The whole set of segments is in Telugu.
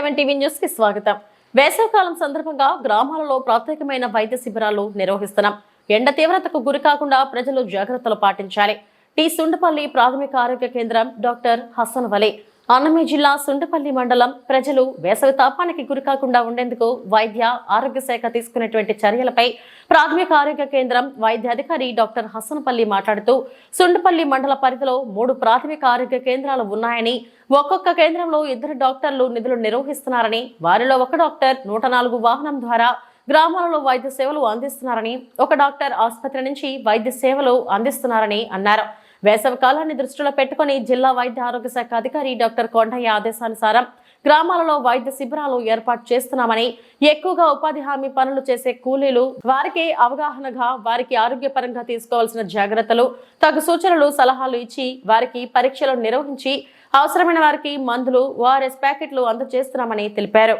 సెవెన్ టీవీ న్యూస్కి స్వాగతం. వేసవికాలం సందర్భంగా గ్రామాలలో ప్రత్యేకమైన వైద్య శిబిరాలు నిర్వహిస్తున్నాం. ఎండ తీవ్రతకు గురి కాకుండా ప్రజలు జాగ్రత్తలు పాటించాలి. టి సుండపల్లి ప్రాథమిక ఆరోగ్య కేంద్రం డాక్టర్ హసన్ వలే అన్నమయ్య జిల్లా సుండపల్లి మండలం ప్రజలు వేసవి తాపానికి గురికాకుండా ఉండేందుకు వైద్య ఆరోగ్య శాఖ తీసుకునేటువంటి చర్యలపై ప్రాథమిక ఆరోగ్య కేంద్రం వైద్యాధికారి డాక్టర్ హసన్పల్లి మాట్లాడుతూ సుండపల్లి మండల పరిధిలో మూడు ప్రాథమిక ఆరోగ్య కేంద్రాలు ఉన్నాయని ఒక్కొక్క కేంద్రంలో ఇద్దరు డాక్టర్లు నిధులు నిర్వహిస్తున్నారని వారిలో ఒక డాక్టర్ నూట నాలుగు వాహనం ద్వారా గ్రామాలలో వైద్య సేవలు అందిస్తున్నారని ఒక డాక్టర్ ఆసుపత్రి నుంచి వైద్య సేవలు అందిస్తున్నారని అన్నారు. వేసవి కాలాన్ని దృష్టిలో పెట్టుకుని జిల్లా వైద్య ఆరోగ్య శాఖ అధికారి డాక్టర్ కొండయ్య ఆదేశానుసారం గ్రామాలలో వైద్య శిబిరాలు ఏర్పాటు చేస్తున్నామని ఎక్కువగా ఉపాధి హామీ పనులు చేసే కూలీలు వారికి అవగాహనగా వారికి ఆరోగ్యపరంగా తీసుకోవాల్సిన జాగ్రత్తలు తగు సూచనలు సలహాలు ఇచ్చి వారికి పరీక్షలు నిర్వహించి అవసరమైన వారికి మందులు ఓఆర్ఎస్ ప్యాకెట్లు అందజేస్తున్నామని తెలిపారు.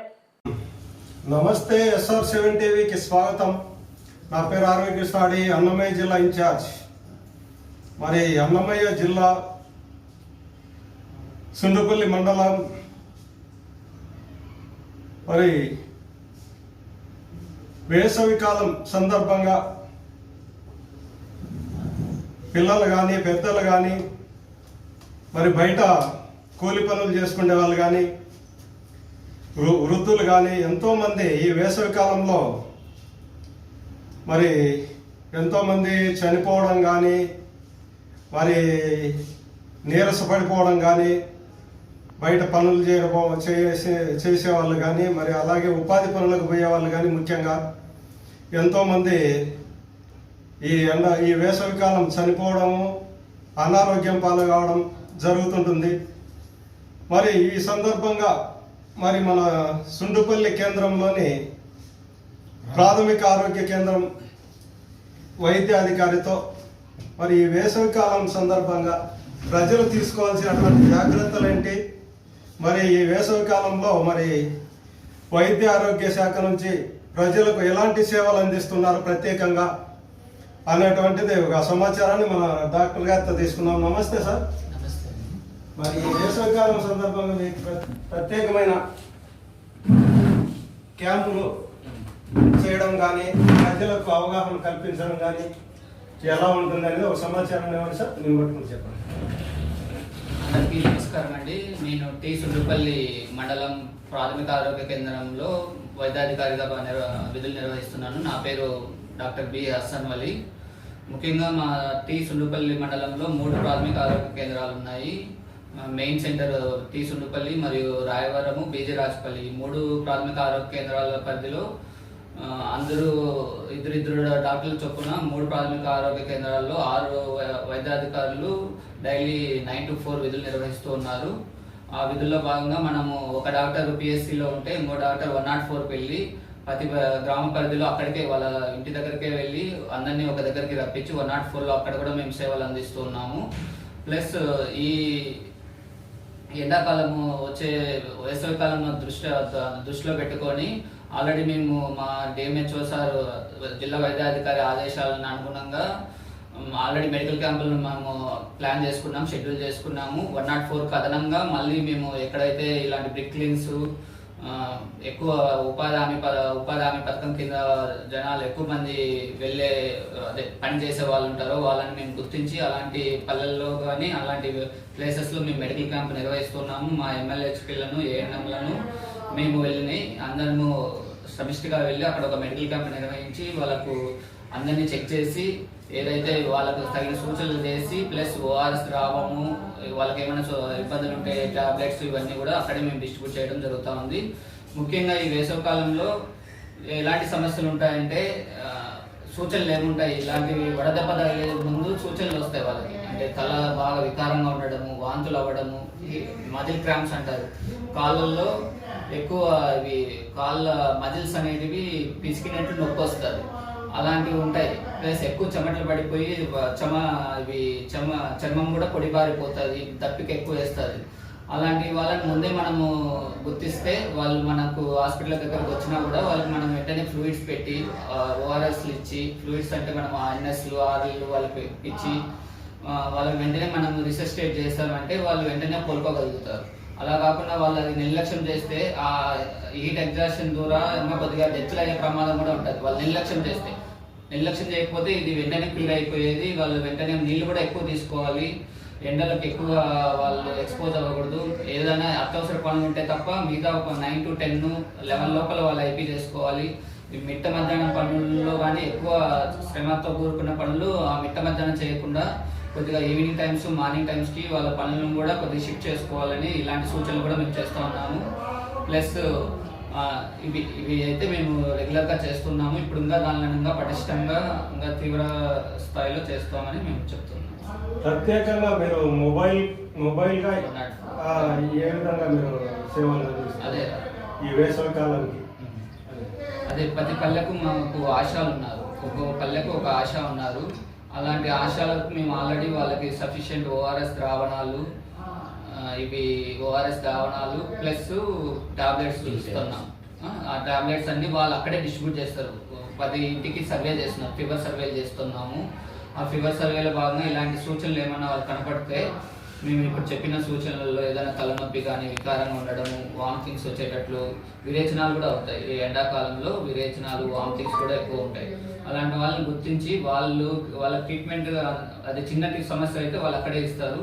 నమస్తే ఎస్ఆర్ సెవెన్ టీవీకి స్వాగతం. నా పేరు ఆరోగ్య సాడి అన్నమయ్య జిల్లా ఇన్ఛార్జ్. మరి అన్నమయ్య జిల్లా సుండుపల్లి మండలం మరి వేసవి కాలం సందర్భంగా పిల్లలు కానీ పెద్దలు కానీ మరి బయట కూలి పనులు చేసుకునే వాళ్ళు కానీ వృ- వృద్ధులు కానీ ఎంతోమంది ఈ వేసవి కాలంలో మరి ఎంతోమంది చనిపోవడం కానీ మరి నీరసపడిపోవడం కానీ బయట పనులు చేయడమో చేసే చేసేవాళ్ళు కానీ మరి అలాగే ఉపాధి పనులకు పోయేవాళ్ళు కానీ ముఖ్యంగా ఎంతోమంది ఈ ఎండ ఈ వేసవికాలం చనిపోవడము అనారోగ్యం పాలు కావడం జరుగుతుంటుంది. మరి ఈ సందర్భంగా మరి మన సుండుపల్లి కేంద్రంలోని ప్రాథమిక ఆరోగ్య కేంద్రం వైద్య అధికారితో మరి ఈ వేసవి కాలం సందర్భంగా ప్రజలు తీసుకోవాల్సినటువంటి జాగ్రత్తలు ఏంటి? మరి ఈ వేసవి కాలంలో మరి వైద్య ఆరోగ్య శాఖ నుంచి ప్రజలకు ఎలాంటి సేవలు అందిస్తున్నారు ప్రత్యేకంగా? అనేటువంటిది ఒక సమాచారాన్ని మన డాక్టర్ గారితో తీసుకున్నాం నమస్తే సార్. మరి ఈ వేసవికాలం సందర్భంగా మీకు ప్ర- ప్రత్యేకమైన క్యాంపులు చేయడం కానీ ప్రజలకు అవగాహన కల్పించడం కానీ ఎలా ఉంటుంది అనేది ఒక సమాచారం ఇవ్వండి సార్ నేను పట్టుకుని చెప్పండి. అందరికీ నమస్కారం అండి. నేను టీ. సుండుపల్లి మండలం ప్రాథమిక ఆరోగ్య కేంద్రంలో వైద్యాధికారిగా నిర్వ- విధులు నిర్వహిస్తున్నాను. నా పేరు డాక్టర్ బి. హసన్ వలి. ముఖ్యంగా మా టీ. సుండుపల్లి మండలంలో మూడు ప్రాథమిక ఆరోగ్య కేంద్రాలు ఉన్నాయి. Main centre tea. సుండుపల్లి మరియు రాయవరము బీజరాజపల్లి. మూడు ప్రాథమిక ఆరోగ్య కేంద్రాల పరిధిలో అందరూ ఇద్దరిద్దరు డాక్టర్ల చొప్పున మూడు ప్రాథమిక ఆరోగ్య కేంద్రాల్లో ఆరు వై- వైద్యాధికారులు డైలీ నైన్ టు ఫోర్ విధులు నిర్వహిస్తూ ఉన్నారు. ఆ విధుల్లో భాగంగా మనము ఒక డాక్టర్ పిఎస్సిలో ఉంటే ఇంకో డాక్టర్ వన్ నాట్ ఫోర్కి వెళ్ళి ప్రతి గ్రామ పరిధిలో అక్కడికే వాళ్ళ ఇంటి దగ్గరికే వెళ్ళి అందరినీ ఒక దగ్గరికి రప్పించి వన్ నాట్ ఫోర్లో అక్కడ కూడా మేము సేవలు అందిస్తూ ఉన్నాము. ప్లస్ ఈ ఎండాకాలము వచ్చే వేసవికాలంలో దృష్టి దృష్టిలో పెట్టుకొని ఆల్రెడీ మేము మా డిఎంహెచ్ఓ సార్ జిల్లా వైద్యాధికారి ఆదేశాలను అనుగుణంగా ఆల్రెడీ మెడికల్ క్యాంపులను మేము ప్లాన్ చేసుకున్నాం షెడ్యూల్ చేసుకున్నాము. వన్ నాట్ ఫోర్కి అదనంగా మళ్ళీ మేము ఎక్కడైతే ఇలాంటి బ్రిక్ ఎక్కువ ఉపాధి హామీ ఉపాధి హామీ పథకం కింద జనాలు ఎక్కువ మంది వెళ్ళే అదే పని చేసే వాళ్ళు ఉంటారో వాళ్ళని మేము గుర్తించి అలాంటి పల్లెల్లో కానీ అలాంటి ప్లేసెస్లో మేము మెడికల్ క్యాంప్ నిర్వహిస్తున్నాము. మా ఎమ్మెల్యేహెచ్పీలను ఏఎన్ఎంలను మేము వెళ్ళి అందరము సమిష్టిగా వెళ్ళి అక్కడ ఒక మెడికల్ క్యాంప్ నిర్వహించి వాళ్ళకు అందరినీ చెక్ చేసి ఏదైతే వాళ్ళకు తగిన సూచనలు చేసి ప్లస్ ఓఆర్ఎస్ రావము వాళ్ళకి ఏమైనా సో- ఇబ్బందులు ఉంటే టాబ్లెట్స్ ఇవన్నీ కూడా అక్కడే మేము డిస్ట్రిబ్యూట్ చేయడం జరుగుతూ ఉంది. ముఖ్యంగా ఈ వేసవి కాలంలో ఎలాంటి సమస్యలు ఉంటాయంటే సూచనలు లేకుంటాయి. ఇలాంటివి వడదెబ్బ తగిలే ముందు సూచనలు వస్తాయి వాళ్ళకి. అంటే తల బాగా వికారంగా ఉండడము వాంతులు అవ్వడము మజిల్ క్రాంప్స్ అంటారు. కాళ్ళల్లో ఎక్కువ ఇవి కాళ్ళ మజిల్స్ అనేటివి పిసికినట్టు నొప్పి వస్తుంది. అలాంటివి ఉంటాయి. ప్లస్ ఎక్కువ చెమటలు పడిపోయి చమ ఇవి చమ చర్మం కూడా పొడిబారిపోతుంది దప్పిక ఎక్కువ వేస్తుంది. అలాంటి వాళ్ళని ముందే మనము గుర్తిస్తే వాళ్ళు మనకు హాస్పిటల్ దగ్గరకు వచ్చినా కూడా వాళ్ళకి మనం వెంటనే ఫ్లూయిడ్స్ పెట్టి ఓఆర్ఎస్లు ఇచ్చి ఫ్లూయిడ్స్ అంటే మనం ఎన్ఎస్లు ఆర్ఎల్లు వాళ్ళకి ఇచ్చి వాళ్ళకి వెంటనే మనం రిసెస్టేట్ చేస్తామంటే వాళ్ళు వెంటనే కోలుకోగలుగుతారు. అలా కాకుండా వాళ్ళు అది నిర్లక్ష్యం చేస్తే ఆ హీట్ ఎగ్జాషన్ ద్వారా ఇంకా కొద్దిగా డెత్లు అయ్యే ప్రమాదం కూడా ఉంటుంది. వాళ్ళు నిర్లక్ష్యం చేస్తే. నిర్లక్ష్యం చేయకపోతే ఇది వెంటనే క్యూర్ అయిపోయేది. వాళ్ళు వెంటనే నీళ్ళు కూడా ఎక్కువ తీసుకోవాలి. ఎండలకు ఎక్కువ వాళ్ళు ఎక్స్పోజ్ అవ్వకూడదు. ఏదైనా అత్యవసర పనులు ఉంటే తప్ప మిగతా ఒక నైన్ టు టెన్ లెవెన్ లోపల వాళ్ళు ఐపీ చేసుకోవాలి. ఈ మిట్ట మధ్యాహ్నం పనుల్లో కానీ ఎక్కువ శ్రమతో కూరుకున్న పనులు ఆ మిట్ట మధ్యాహ్నం చేయకుండా కొద్దిగా ఈవినింగ్ టైమ్స్ మార్నింగ్ టైమ్స్కి వాళ్ళ పనులను కూడా కొద్దిగా షిఫ్ట్ చేసుకోవాలని ఇలాంటి సూచనలు కూడా మేము చేస్తూ ఉన్నాము. ప్లస్ ఇవి ఇవి అయితే మేము రెగ్యులర్గా చేస్తున్నాము. ఇప్పుడు ఇంకా దానిని ఇంకా పటిష్టంగా ఇంకా తీవ్ర స్థాయిలో చేస్తామని మేము చెప్తున్నాము. ప్రత్యేకంగా మీరు మొబైల్ మొబైల్గా ఆ, ఏ విధంగా మీరు సేవలు అదే. ఈ వేసవి కాలానికి. అదే. ప్రతి పల్లెకు మాకు ఆశాలు ఉన్నారు. ఒక్కొక్క పల్లెకు ఒక ఆశ ఉన్నారు. అలాంటి ఆశాలకు మేము ఆల్రెడీ వాళ్ళకి సఫిషియెంట్ ఓఆర్ఎస్ ద్రావణాలు ఇవి ఓఆర్ఎస్ ద్రావణాలు ప్లస్ టాబ్లెట్స్ ఇస్తున్నాం ఆ, ఆ టాబ్లెట్స్ అన్ని వాళ్ళు అక్కడే డిస్ట్రిబ్యూట్ చేస్తారు. పది ఇంటికి సర్వే చేస్తున్నాం ఫీవర్ సర్వే చేస్తున్నాము. ఆ ఫీవర్ సర్వేలో భాగంగా ఇలాంటి సూచనలు ఏమన్నా వాళ్ళు కనపడితే మేము ఇప్పుడు చెప్పిన సూచనలలో ఏదైనా తలనొప్పి కానీ వికారంగా ఉండడము వామిటింగ్స్ వచ్చేటట్లు విరేచనాలు కూడా అవుతాయి ఈ ఎండాకాలంలో విరేచనాలు వామిటింగ్స్ కూడా ఎక్కువ ఉంటాయి. అలాంటి వాళ్ళని గుర్తించి వాళ్ళు వాళ్ళ ట్రీట్మెంట్ అది చిన్న సమస్య అయితే వాళ్ళు అక్కడే ఇస్తారు.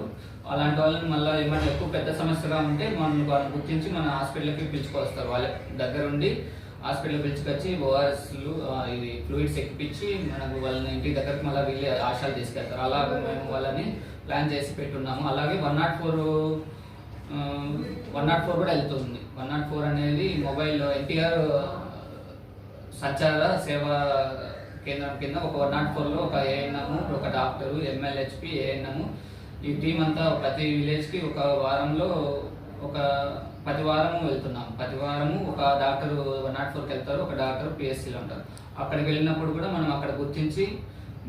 అలాంటి వాళ్ళని మళ్ళీ ఏమైనా ఎక్కువ పెద్ద సమస్యగా ఉంటే మనం వాళ్ళని గుర్తించి మన హాస్పిటల్కి పిలుచుకొస్తారు. వాళ్ళ దగ్గరుండి హాస్పిటల్ పిలుచుకొచ్చి ఓఆర్ఎస్లు ఇది ఫ్లూయిడ్స్ ఎక్కిపించి మనకు వాళ్ళని ఇంటి దగ్గరకు మళ్ళీ వెళ్ళి ఆశాలు తీసుకెళ్తారు. అలా మేము వాళ్ళని ప్లాన్ చేసి పెట్టున్నాము. అలాగే one nought four one nought four కూడా వెళ్తుంది. వన్ నాట్ ఫోర్ అనేది మొబైల్ ఎన్టీఆర్ సంచార సేవా కేంద్రం కింద ఒక వన్ నాట్ ఫోర్లో ఒక ఏఎన్ఎము ఒక డాక్టరు ఎంఎల్హెచ్పి ఏఎన్ఎము ఈ టీం అంతా ప్రతి విలేజ్కి ఒక వారంలో ఒక ప్రతి వారము వెళ్తున్నాం ప్రతి వారము ఒక డాక్టర్ వన్ నాట్ ఫోర్కి వెళ్తారు ఒక డాక్టర్ పిఎస్సీలో ఉంటారు. అక్కడికి వెళ్ళినప్పుడు కూడా మనం అక్కడ గుర్తించి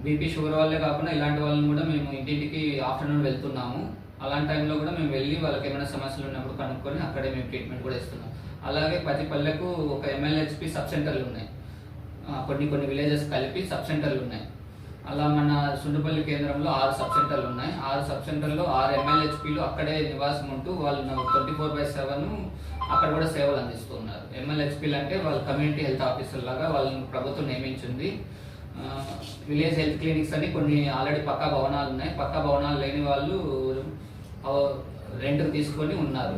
బీపీ షుగర్ వాళ్ళే కాకుండా ఇలాంటి వాళ్ళని కూడా మేము ఇంటింటికి ఆఫ్టర్నూన్ వెళ్తున్నాము. అలాంటి టైంలో కూడా మేము వెళ్ళి వాళ్ళకి ఏమైనా సమస్యలు ఉన్నప్పుడు కనుక్కొని అక్కడే మేము ట్రీట్మెంట్ కూడా ఇస్తున్నాం. అలాగే ప్రతి పల్లెకు ఒక ఎంఎల్హెచ్పి సబ్ సెంటర్లు ఉన్నాయి. కొన్ని కొన్ని విలేజెస్ కలిపి సబ్ సెంటర్లు ఉన్నాయి. అలా మన సుండుపల్లి కేంద్రంలో ఆరు సబ్ సెంటర్లు ఉన్నాయి. ఆరు సబ్ సెంటర్లో ఆరు ఎంఎల్హెచ్పిలు అక్కడే నివాసం ఉంటూ వాళ్ళు ట్వంటీ ఫోర్ బై సెవెన్ అక్కడ కూడా సేవలు అందిస్తున్నారు ఎమ్మెల్యేహెచ్పీలు అంటే వాళ్ళ కమ్యూనిటీ హెల్త్ ఆఫీసర్ లాగా వాళ్ళని ప్రభుత్వం నియమించింది. విలేజ్ హెల్త్ క్లినిక్స్ అని కొన్ని ఆల్రెడీ పక్కా భవనాలు ఉన్నాయి. పక్కా భవనాలు లేని వాళ్ళు రెంట్కి తీసుకొని ఉన్నారు.